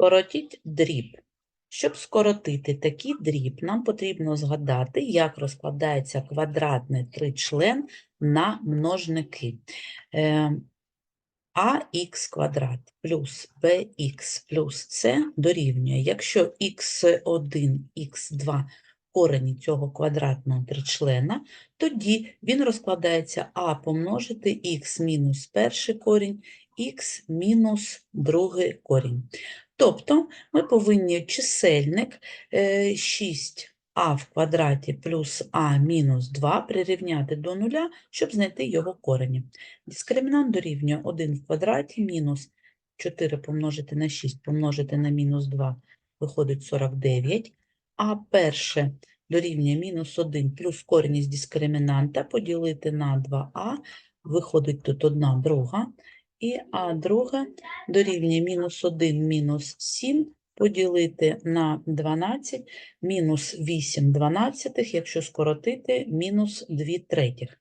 Скоротіть дріб. Щоб скоротити такий дріб, нам потрібно згадати, як розкладається квадратний тричлен на множники. Е, АХ квадрат плюс БХ плюс С дорівнює, якщо х1, х2 корені цього квадратного тричлена, тоді він розкладається А помножити х мінус перший корінь, х мінус другий корінь. Тобто ми повинні чисельник е, 6а в квадраті плюс а мінус 2 прирівняти до нуля, щоб знайти його корені. Дискримінант дорівнює 1 в квадраті мінус 4 помножити на 6 помножити на мінус 2 виходить 49, а перше дорівнює мінус 1 плюс корінь із дискримінанта поділити на 2а, виходить тут 1 друга, і а друге дорівнює мінус 1 мінус 7 поділити на 12, мінус 8 дванадцятих, якщо скоротити, мінус 2 третіх.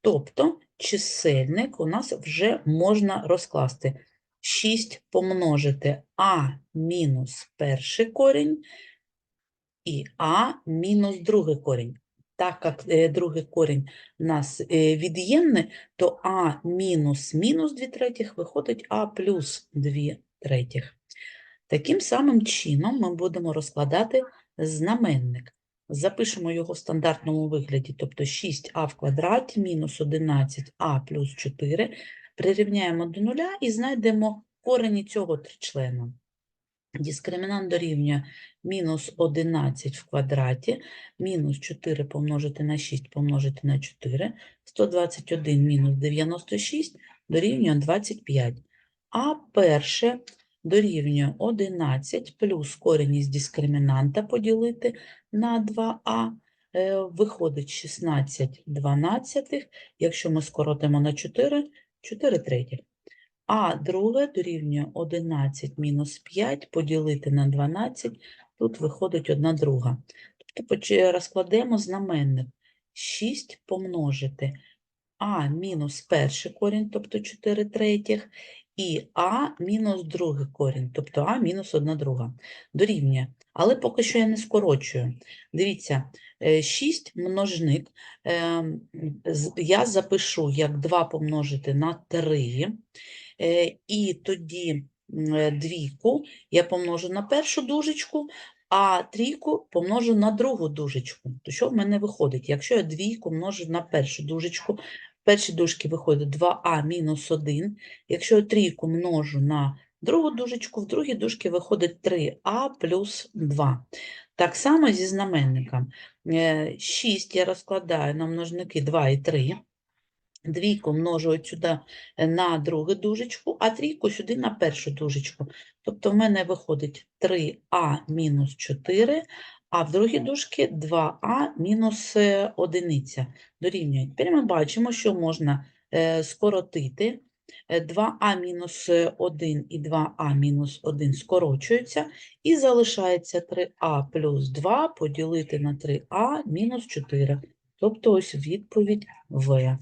Тобто чисельник у нас вже можна розкласти. 6 помножити а мінус перший корінь і а мінус другий корінь. Так як е, другий корінь у нас е, від'ємний, то а мінус мінус 2 третіх виходить а плюс 2 третіх. Таким самим чином ми будемо розкладати знаменник. Запишемо його в стандартному вигляді, тобто 6а в квадраті мінус 11а плюс 4, прирівняємо до нуля і знайдемо корені цього тричлена. Дискримінант дорівнює мінус 11 в квадраті, мінус 4 помножити на 6 помножити на 4, 121 мінус 96 дорівнює 25. А перше дорівнює 11 плюс корінь із дискримінанта поділити на 2а, е, виходить 16 дванадцятих, якщо ми скоротимо на 4, 4 третіх. А друге дорівнює 11 мінус 5 поділити на 12, тут виходить 1 друга. Тобто розкладемо знаменник. 6 помножити. А мінус перший корінь, тобто 4 третіх, і а мінус другий корінь, тобто а мінус 1 друга. Дорівнює. Але поки що я не скорочую. Дивіться, 6 множник ем, я запишу як 2 помножити на 3, Е, І тоді е, двійку я помножу на першу дужечку, а трійку помножу на другу дужечку. То що в мене виходить? Якщо я двійку множу на першу дужечку, першій дужці виходить 2а мінус 1. Якщо я трійку множу на другу дужечку, в другій дужці виходить 3а плюс 2. Так само зі знаменником. 6 я розкладаю на множники 2 і 3. Двійку множу сюди е, на другу дужечку, а трійку сюди на першу дужечку. Тобто в мене виходить 3а мінус 4, а в другій дужці 2а мінус е, одиниця дорівнює. Тепер ми бачимо, що можна е, скоротити. Е, 2а мінус 1 і 2а мінус 1 скорочуються, і залишається 3а плюс 2 поділити на 3а мінус 4. Тобто ось відповідь В.